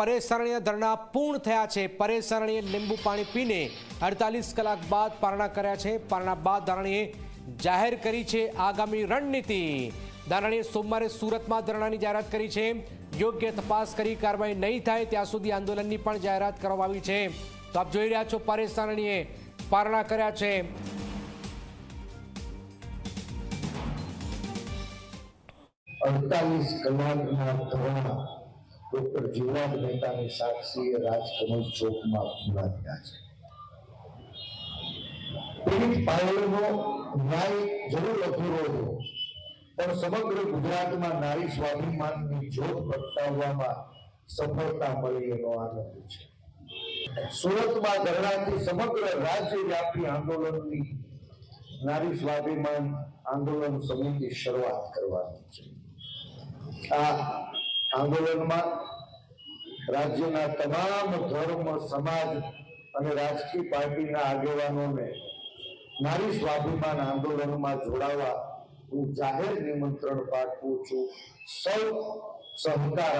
પરેશ સારણીના ધરણા પૂર્ણ થયા છે. પરેસરણીએ લીંબુ પાણી પીને અડતાલીસ કલાક બાદ પારણા કર્યા છે. પારણા બાદ ધારણીએ જાહેર કરી છે આગામી રણનીતિ. ધારણીએ સોમવારે સુરતમાં ધરણાની જાહેરાત કરી છે. યોગ્ય તપાસ કરી કાર્યવાહી નહીં થાય ત્યાં સુધી આંદોલનની પણ જાહેરાત કરવામાં આવી છે. તો આપ જોઈ રહ્યા છો પરેસરણીએ પારણા કર્યા છે. અડતાલીસ કલાકના ધરણા ડોક્ટર જીવરાજ મહેતાની સાક્ષીએ રાજકમલ ચોકમાં પૂરા થયા છે. પીડિત પાયલનો ન્યાય જરૂર અધૂરો હતો પણ સમગ્ર ગુજરાતમાં નારી સ્વાભિમાનની જોત પ્રગટાવવામાં સફળતા મળી એનો આનંદ છે. સુરતમાં ધરણાથી સમગ્ર રાજ્ય વ્યાપી આંદોલનની નારી સ્વાભિમાન આંદોલન સમિતિ શરૂઆત કરવાની છે. આ આંદોલનમાં રાજ્યના તમામ ધર્મ, સમાજ અને રાજકીય પાર્ટીના આગેવાનોને નારી સ્વાભિમાન આંદોલનમાં જોડાવા હું જાહેર નિમંત્રણ પાઠવું છું. સૌ સહકાર